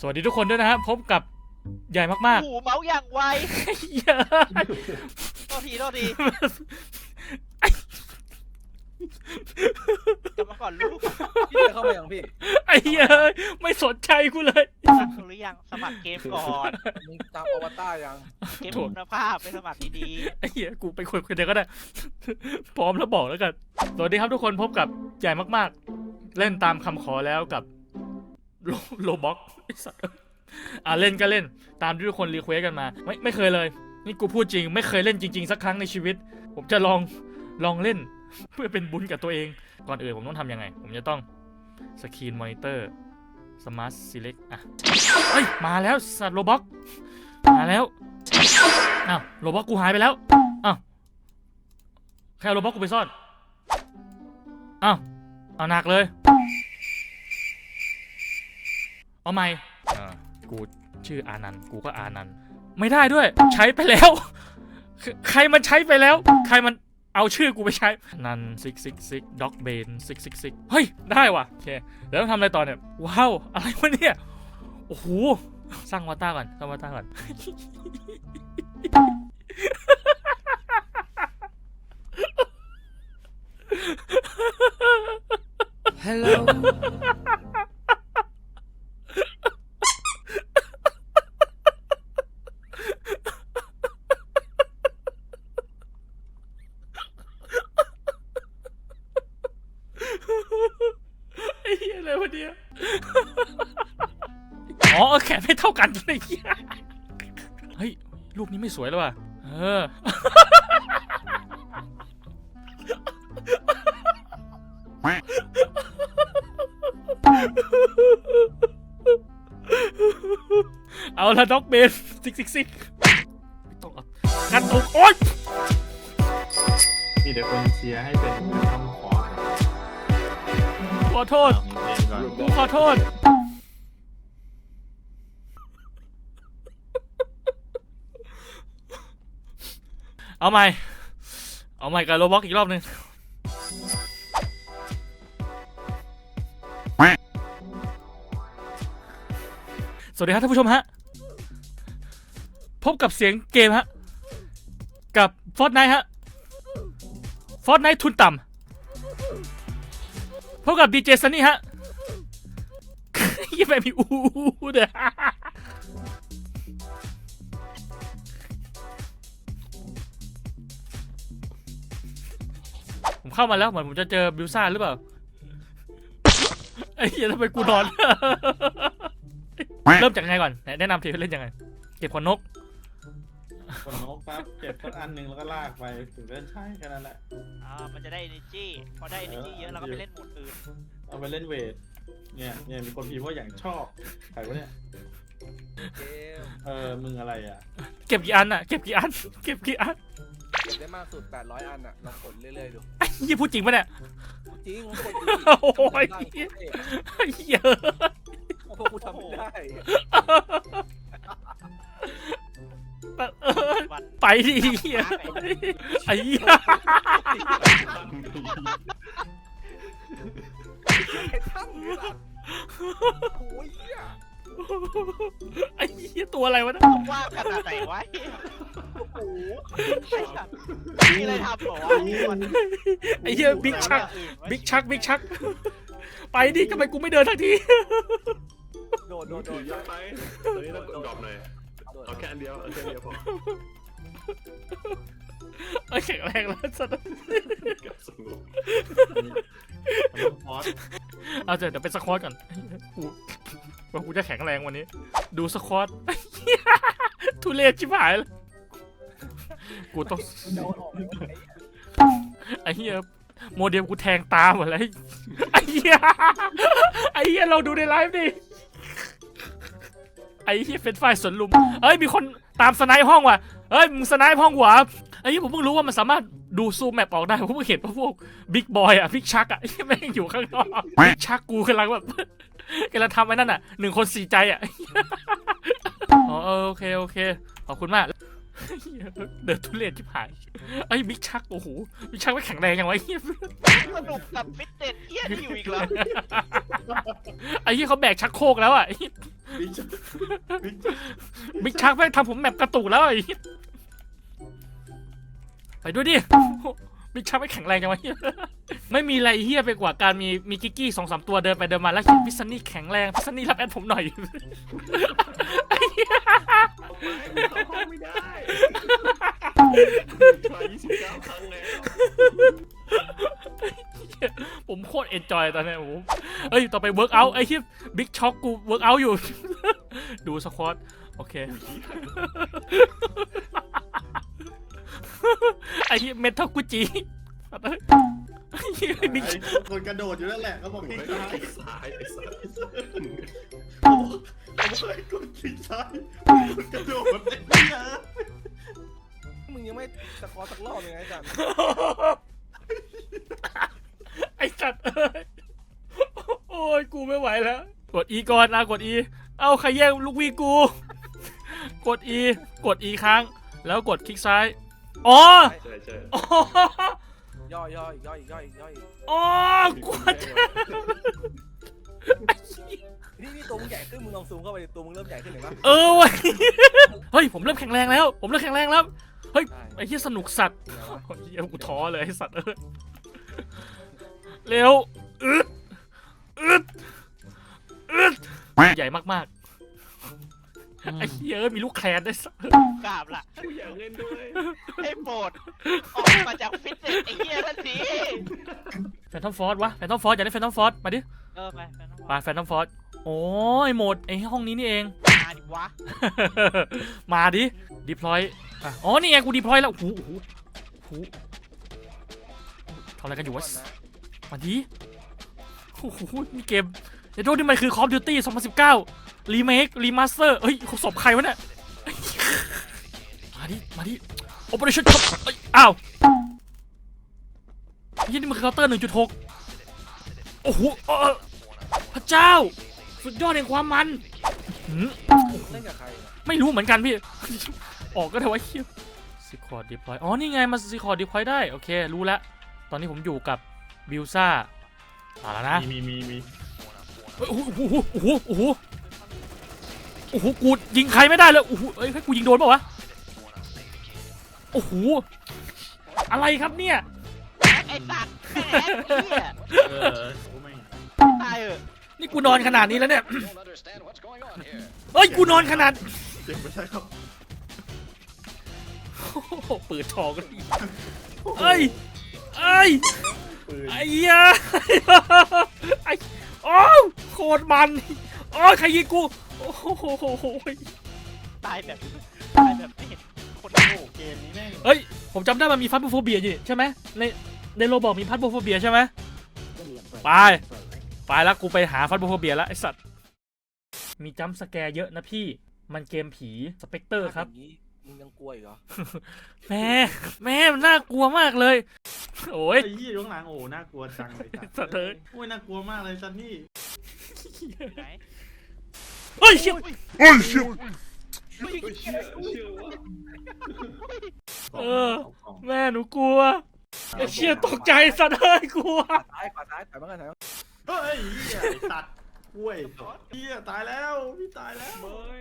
สวัสดีทุกคนด้วยนะครับพบกับใหญ่มากหูเมาส์อย่างไวๆเยอะโทษทีโทษทีกลับมาก่อนลูกพี่เดินเข้ามายังพี่ไอ้เหี้ยไม่สนใจกูเลยสมัครหรือยังสมัครเกมก่อน มึงตามอวตารยังเกมคุณภาพไปสมัครดีไอ้เหี้ยกูไปคุยคนเดียวก็ได้ พร้อมแล้วบอกแล้วกัน สวัสดีครับทุกคนพบกับใหญ่มากๆ เล่นตามคำขอแล้วกับ โลโลบ็อกไอ้สัสอะเล่นก็เล่นตามที่ทุกคนรีเควสกันมา ไม่ไม่เคยเลย นี่กูพูดจริง ไม่เคยเล่นจริง ๆ สักครั้งในชีวิต ผมจะลองลองเล่น เพื่อเป็นบุญกับตัวเอง ก่อนอื่นผมต้องทำยังไง ผมจะต้องสกรีนมอนิเตอร์สมาร์ทซีเล็กอะเฮ้ย มาแล้วสัตว์โลบ็อกมาแล้วอ้าวโรบอทกูหายไปแล้วอ้าวใครเอาโรบอทกูไปซ่อนอ้าวเอาหนักเลย เอาใหม่อ่ากูชื่ออานันต์กูก็อานันต์ไม่ได้ด้วย ใช้ไปแล้ว ใครมันใช้ไปแล้ว ใครมันเอาชื่อกูไปใช้นันซิกซิกซิกด็อกเบนซิกซิกซิกเฮ้ย ได้ว่ะโอเคแล้วต้องทำอะไรต่อเนี่ย ว้าว อะไรวะเนี่ย โอ้โห สร้างวาต้าก่อน สร้างวาต้าก่อน เหี้ยอะไรวะเนี่ยอ๋อแขนไม่เท่ากันไอ้เหี้ยเฮ้ยรูปนี้ไม่สวยแล้วว่ะเออเอาละด็อกเบนซิกซิกซิกต้องเอากันตุกโอ๊ยมีแต่คนเชียร์ให้เป็นคำขอขอโทษ กูขอโทษ เอาใหม่ เอาใหม่กับโรบ็อกอีกรอบหนึ่งสวัสดีครับท่านผู้ชมฮะ พบกับเสียงเกมฮะ กับฟอร์ n ไนฮะฟอร์ n ไนทุนต่ำพบกับดีเจซันนี่ฮะ ยังไม่มีอู้เด้อผมเข้ามาแล้วเหมือนผมจะเจอบิวซ่าหรือเปล่า ไอ้เหี้ยทำไมกูนอน เริ่มจากไงก่อนไหนแนะนำทีเล่นยังไง เก็บขนนกคนนกปั๊บเก็บสักอันหนึ่งแล้วก็ลากไปถึงจะใช่แค่นั้นแหละๆอ่ามันจะได้ energy พอได้ energy เยอะเราก็ไปเล่นโหมดอื่น เอาไปเล่นเวท เนี่ยเนี่ยมีคนพิมพ์ว่าอย่างชอบใครวะเนี่ยเกมเออมึงอะไรอะเก็บกี่อันอะเก็บกี่อัน เก็บกี่อันเก็บได้มากสุด 800 อันอะลองกดเรื่อยๆดูไอ้ยี่พูดจริงปะเนี่ย จริงกดโอ้ยได้ไอ้เหี้ยพวกกูทำไม่ได้เออวันไปดิเหี้ยไอ้เหี้ยไอ้ทั้งนี่ล่ะโอ้ยเหี้ยไอ้เหี้ยตัวอะไรวะเนะต้องว่าขนาดไหนไว้โอ้โหไอ้สัตว์มีอะไรทำเหรอวะวันไอ้เหี้ยบิ๊กชักบิ๊กชักบิ๊กชัก ไปดิทำไมกูไม่เดินทักทีโดดโดดโดดเยอะไปตัวนี้ต้องดรอปหน่อยโดดเอาแค่อันเดียวเอาแค่อันเดียวพอไอ้ยแข็งแรงแล้วสัตว์กับสงบ มันต้องพอส เอาเถอะเดี๋ยวไปสควอตก่อนว่ากูจะแข็งแรงวันนี้ ดูสควอตทุเรศชิบหายเลยกูต้องไอ้เหี้ยโมเดลกูแทงตาหมดเลยไอ้เหี้ยไอ้เหี้ยเราดูในไลฟ์ดิไอ้เหี้ยเฟรนไฟสวนลุมเอ้ยมีคนตามสไนป์ห้องว่ะเอ้ยมึงสไนป์ห้องหัว ไอ้เหี้ผมเพิ่งรู้ว่ามันสามารถดูซูมแมปออกได้ผมเพิ่งเห็นว่าพวกบิ๊กบอยอะบิ๊กชักอะแม่งอยู่ข้างนอกบิ๊กชักกูกำลังแบบกำลังทำไอ้นั่นอะหนึ่งคนสี่ใจอะอ๋อโอเคโอเคขอบคุณมากเหี้ยเดินทุเรศที่ผายไอ้บิ๊กชักโอ้โหบิ๊กชักไม่แข็งแรงยังไงเหี้ยสนุกกับฟิตเนสเฮียนี่อยู่อีกแล้วไอ้เหี้ยเขาแบกชักโคกแล้วอะบิ๊กชักบิ๊กชักแม่งทำผมแบบกระตุกแล้วไอ้เหี้ยไป ด้วยดิบิ๊กชักไม่แข็งแรงจังวะเหี้ยไม่มีอะไรเฮียไปกว่าการมีมีกิกกี้สองสามตัวเดินไปเดินมาแล้วเขียนพิซซันนี่แข็งแรงพิซซันนี่รับแอดผมหน่อยไม่ได้ทายยี่สิบเก้าครั้งแล้วผมโคตรเอนจอยตอนนี้โอ้เอ้ย ต่อไปเวิร์กเอาไอ้ที่บิ๊กช็อกกูเวิร์กเอาอยู่ ดูสควอตโอเค ไอ้เมทัลกุจิไอ้บิ๊กคนกระโดดอยู่นั่นแหละเขาบอกคลิกไม่ซ้ายไอ้สายไอ้สัตว์เขาบอกให้กดคลิกซ้ายคนกระโดดไอ้เหี้ยมึงยังไม่สกอร์สักรอบยังไงจันไอ้สัตว์เอ้ยโอ้ยกูไม่ไหวแล้ว กด E ก่อนนะกด E เอาใครแย่งลูกวีกู กด E กด E ค้าง แล้วกดคลิกซ้าย อ๋อใช่ใช่อ๋อย่อย่ออีกย่ออีกย่ออีกย่ออีกอ๋อกูจะนี่นี่ตัวมึงใหญ่ขึ้นมึงลองซูมเข้าไปดิตัวมึงเริ่มใหญ่ขึ้นเห็นปะเออเว้ยเฮ้ยผมเริ่มแข็งแรงแล้ว ผมเริ่มแข็งแรงแล้วเฮ้ยได้ไอ้ที่สนุกสัตว์เดี๋ยวนะโอ้ยเหี้ยกูท้อเลยไอ้สัตว์เอ้ยเร็วอึดอึดอึดใหญ่มากๆ ไอ้เหี้ยเอ้ยมีลูกแคลนด้วยสัตว์กราบล่ะกูอยากเล่นด้วยให้โปรดออกมาจากฟิตเนสไอ้เฮียทันทีแฟนทอมฟอร์ดวะแฟนทอมฟอร์ดอยากได้แฟนทอมฟอร์ดมาดิเออไปไปน้องมาแฟนทอมฟอร์ดโอ้ยโหมดไอ้ห้องนี้นี่เอง มาดิวะมาดิดิพลอยอะอ๋อ นี่ไงกูดิพลอยแล้วโอ้โหโอ้โหโอ้โหทำอะไรกันอยู่วะก่อนนะมาดิโอ้โหนี่เกม เดี๋ยวโทษนี่มันคือ Call of Duty 2019รีเมครีมาสเตอร์เฮ้ยเขาศพใครวะเนี่ย มาดิ มาดิ Operation ช็อปเอ้ยอ้าวยี่นี่มันคือเคาน์เตอร์1.6 โอ้โหพระเจ้า สุดยอดแห่งความมัน เล่นกับใครไม่รู้เหมือนกันพี่ ออกก็ได้ว่าเฮียซิคอร์ดดิพลอยอ๋อ นี่ไงมาซิคอร์ดดิพลอยได้ โอเค รู้แล้ว ตอนนี้ผมอยู่กับบิลซ่าเอาแล้วนะ มีมีมีมี เฮ้ยโอ้โหโอ้โหโอ้โหโอ้โหกูยิงใครไม่ได้เลยโอ้โหเอ้ยให้กูยิงโดนเปล่าวะโอ้โหอะไรครับเนี่ยไอ้สัตว์แม่งไอ้เฮียเออโอ้ไม่งตายเออนี่กูนอนขนาดนี้แล้วเนี่ย don't understand what's going on here. เอ้ยกูนอนขนาดเจ็บไม่ใช่ครับโอ้โหปืนทองกันอีกเอ้ยเอ้ยปืนไอ้เหี้ยไอ้ โอ้วโคตรมันโอ้ยใครยิงกูโอ้โหตายแบบตายแบบไม่เห็นคนโอ้โหเกมนี้แม่งเฮ้ยผมจำได้มันมีฟัสโบโฟเบียอยู่นี่ใช่ไหมในในโรบอกมีฟัสโบโฟเบียใช่ไหมไปไปแล้วกูไปหาฟัสโบโฟเบียแล้วไอสัตว์มีจัมป์สแกร์เยอะนะพี่มันเกมผีสเปกเตอร์ครับย่างนี้ มึงยังกลัวอีกเหรอแม่แม่มันน่ากลัวมากเลย โอ้ย ไอ้ยี่อยู่ข้างหลังโอ้โหน่ากลัวจังเลยสัตว์เอ้ย โอ้ยน่ากลัวมากเลยซันนี่ไหนเฮ้ยเชี่ยเฮ้ยเชื่อเชื่อว่าเออ แม่หนูกลัวไอ้เชี่ยตกใจสัตว์เอ้ยกลัวซ้ายขวาซ้ายถอยมากันถอยมาเฮ้ยเหี้ยไอ้สัตว์กล้วยเหี้ยตายแล้วพี่ตายแล้วไม่